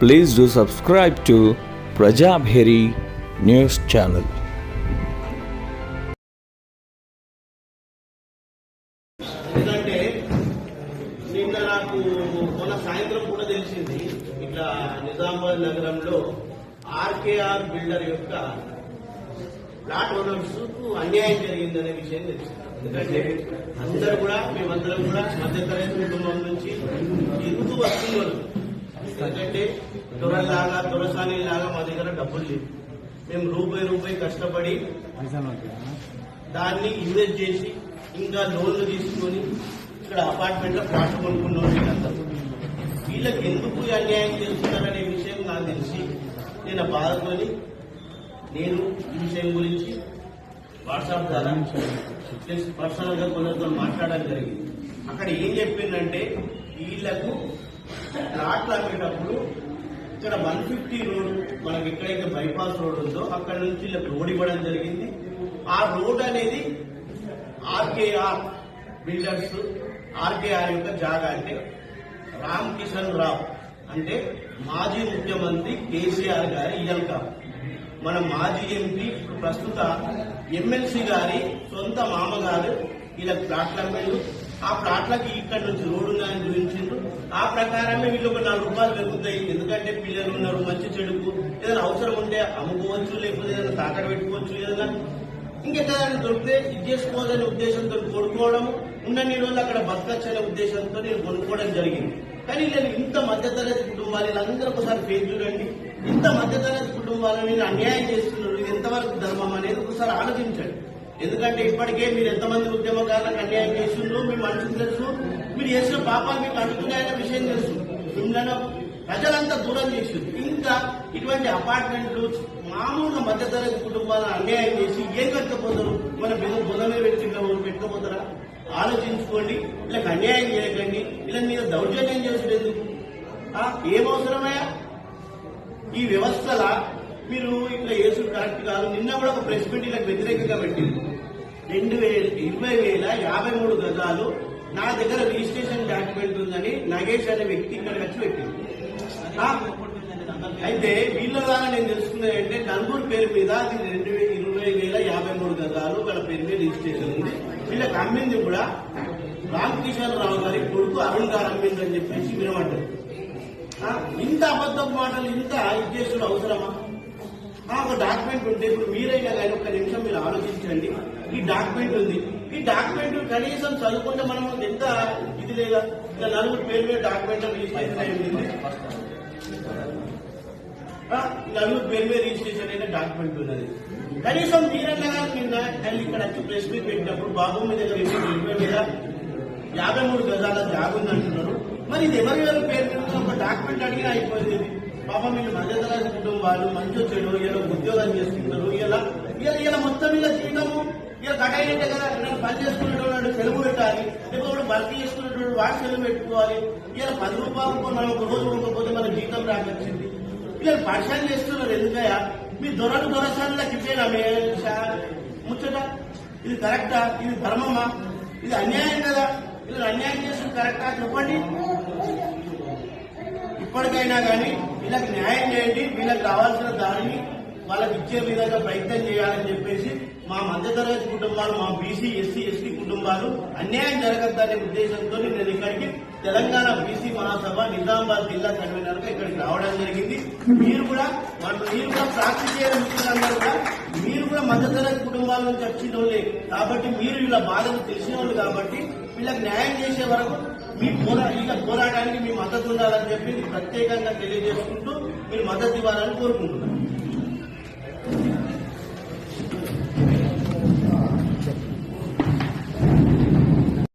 Please do subscribe to Prajabheri news channel. ఎందుకంటే నిన్న నాకు మొన్న సాయంత్రం కూడా తెలిసింది ఇట్లా నిజామాబాద్ నగరంలో ఆర్కేఆర్ బిల్డర్ యొక్క ప్లాట్ ఓనర్స్కు అన్యాయం జరిగిందనే విషయం తెలిసింది. ఎందుకంటే అందరూ కూడా మేమందరం కూడా మధ్యతరగతి కుటుంబం నుంచి ఎదుగు వస్తున్నారు ఎందుకంటే దొరలాగా దొరసాని లాగా మా దగ్గర డబ్బులు లేవు. మేము రూపాయి రూపాయి కష్టపడి దాన్ని ఇన్వెస్ట్ చేసి ఇంకా లోన్లు తీసుకొని ఇక్కడ అపార్ట్మెంట్లో ఫ్లాట్ కొనుక్కున్నాం వీళ్ళకి ఎందుకు అన్యాయం చేస్తున్నారనే విషయం నాకు తెలిసి నేను బాధతోని నేను ఈ విషయం గురించి వాట్సాప్ ద్వారా పర్సనల్గా కొందరితో మాట్లాడడం జరిగింది. అక్కడ ఏం చెప్పిందంటే వీళ్ళకు ప్లాట్లు అమ్మేటప్పుడు ఇక్కడ వన్ ఫిఫ్టీ రోడ్ మనకి ఎక్కడైతే బైపాస్ రోడ్ ఉందో అక్కడ నుంచి ఇలా రోడ్ ఇవ్వడం జరిగింది. ఆ రోడ్ అనేది ఆర్కేఆర్ బిల్డర్స్ ఆర్కేఆర్ యొక్క జాగా అంటే రామ్ కిషన్ రావు అంటే మాజీ ముఖ్యమంత్రి కేసీఆర్ గారి ఇయల్క. మన మాజీ ఎంపీ ప్రస్తుత ఎమ్మెల్సీ గారి సొంత మామగారు ఇలా ప్లాట్ల మీద ఆ ప్లాట్లకి ఇక్కడ నుంచి రోడ్డు ఉందని చూపించిండ్రు. ఆ ప్రకారమే వీళ్ళు ఒక నాలుగు రూపాయలు పెరుగుతాయి. ఎందుకంటే పిల్లలు ఉన్నారు మంచి చెడుకు. ఏదైనా అవసరం ఉంటే అమ్ముకోవచ్చు లేకపోతే ఏదైనా తాకడ పెట్టుకోవచ్చు ఏదైనా. ఇంకెక్కడైనా దొరికితే ఇది చేసుకోవాలనే ఉద్దేశంతో కొనుక్కోవడం ఉన్నన్ని రోజులు అక్కడ బతకచ్చనే ఉద్దేశంతో నేను కొనుక్కోవడం జరిగింది. కానీ నేను ఇంత మధ్యతరగతి కుటుంబాలు వీళ్ళందరూ ఒకసారి పేరు చూడండి. ఇంత మధ్యతరగతి కుటుంబాలను నేను అన్యాయం చేస్తున్నారు. ఇది ఎంతవరకు ధర్మం అనేది ఒకసారి ఆలోచించండి. ఎందుకంటే ఇప్పటికే మీరు ఎంతమంది ఉద్యమకారులకు అన్యాయం చేస్తుండ్రో మీ మనసుకు తెలుసు మీరు చేసిన పాపాలు మీకు అంటున్నాయనే విషయం తెలుసు. మిమ్మల్ని ప్రజలంతా దూరం చేసింది ఇంకా ఇటువంటి అపార్ట్మెంట్లు మామూలుగా మధ్యతరగతి కుటుంబాలను అన్యాయం చేసి ఏం కట్టకపోతారు? మన బిల్లు బుధమే పెట్టి పెట్టుకోపోతారా? ఆలోచించుకోండి వీళ్ళకి అన్యాయం చేయకండి వీళ్ళ మీద దౌర్జన్యం చేసుడు ఏమవసరమయ్యా ఈ వ్యవస్థల మీరు ఇట్లా యేసు కరెక్ట్ కాదు. నిన్న కూడా ఒక ప్రెస్ మీట్ ఇలా వ్యతిరేకంగా పెట్టింది రెండు వేల ఇరవై వేల యాభై మూడు గజాలు నా దగ్గర రిజిస్ట్రేషన్ డాక్యుమెంట్ ఉందని నగేష్ అనే వ్యక్తి ఇక్కడికి వచ్చి పెట్టింది. అయితే వీళ్ళ ద్వారా నేను తెలుసుకున్నది అంటే నలుగురు పేరు మీద అది రెండు వేల ఇరవై వేల యాభై మూడు గజాలు వాళ్ళ పేరు మీద రిజిస్ట్రేషన్ ఉంది. వీళ్ళకి అమ్మింది కూడా రామకిషన్ రావు గారి కొడుకు అరుణ్ గారు అమ్మింది అని చెప్పేసి వినమంటారు ఇంత అబద్ధపు మాటలు ఇంత ఇచ్చేసుడు అవసరమా అవసరం ఒక డాక్యుమెంట్ ఉంటే ఇప్పుడు మీరైనా కానీ ఒక్క నిమిషం మీరు ఆలోచించండి. ఈ డాక్యుమెంట్ ఉంది. ఈ డాక్యుమెంట్ కనీసం చదువుకుంటే మనం ఎంత ఇది లేదా? ఇలా నలుగురు పేరు మీద డాక్యుమెంట్ అయింది నలుగురు పేరు మీద రిజిస్ట్రేషన్ అయిన డాక్యుమెంట్ ఉన్నది. కనీసం మీరన్నా కానీ నిన్న ఇక్కడ వచ్చి ప్రెస్ మీట్ పెట్టినప్పుడు బాబు మీ దగ్గర ఇరవై మీద యాభై మూడు గజాల జాగుంది అంటున్నారు. మరి ఇది ఎవరి ఎవరి పేరు మీద ఒక డాక్యుమెంట్ అడిగినా అయిపోయింది. పాపం వీళ్ళు మధ్యతరగతి కుటుంబాలు మంచి చెడు ఇలా ఉద్యోగం చేస్తున్నారు ఇలా ఇలా ఇలా మొత్తం ఇలా జీవితము ఇలా కటాయినట్టే కదా నేను పని చేసుకునేటువంటి సెలవు పెట్టాలి లేకపోతే భర్తీ చేసుకునేటువంటి వాడు సెలవు పెట్టుకోవాలి ఇలా పది రూపాయలు మనం ఒక రోజు ఉండకపోతే మన జీతం రాకొచ్చింది. ఇలా పరిశాన్ చేస్తున్నారు ఎందుకయ్యా? మీ దొరకు దొరసానులకు ఇచ్చేనా మే ముచ్చట? ఇది కరెక్టా? ఇది ధర్మమా? ఇది అన్యాయం కదా? ఇలా అన్యాయం చేస్తుంది కరెక్టా? చెప్పండి. ఇప్పటికైనా కానీ వీళ్ళకి న్యాయం చేయండి వీళ్ళకి రావాల్సిన దారిని వాళ్ళకి ఇచ్చే విధంగా ప్రయత్నం చేయాలని చెప్పేసి మా మధ్యతరగతి కుటుంబాలు మా బీసీ ఎస్సీ ఎస్టీ కుటుంబాలు అన్యాయం జరగద్దనే ఉద్దేశంతో నేను ఇక్కడికి తెలంగాణ బీసీ మహాసభ నిజామాబాద్ జిల్లా కన్వీనర్ ఇక్కడికి రావడం జరిగింది. మీరు కూడా వాళ్ళు మీరు కూడా ప్రాక్టీస్ చేయడం మిత్రులందరూ కూడా మీరు కూడా మధ్యతరగతి కుటుంబాల నుంచి వచ్చిన వాళ్ళే కాబట్టి మీరు ఇలా బాధలు తెలిసిన వాళ్ళు కాబట్టి వీళ్ళకి న్యాయం చేసే వరకు మీ పోరా ఇక పోరాటానికి మీ మద్దతు ఉండాలని చెప్పి ప్రత్యేకంగా తెలియజేసుకుంటూ మీరు మద్దతు ఇవ్వాలని కోరుకుంటున్నాను.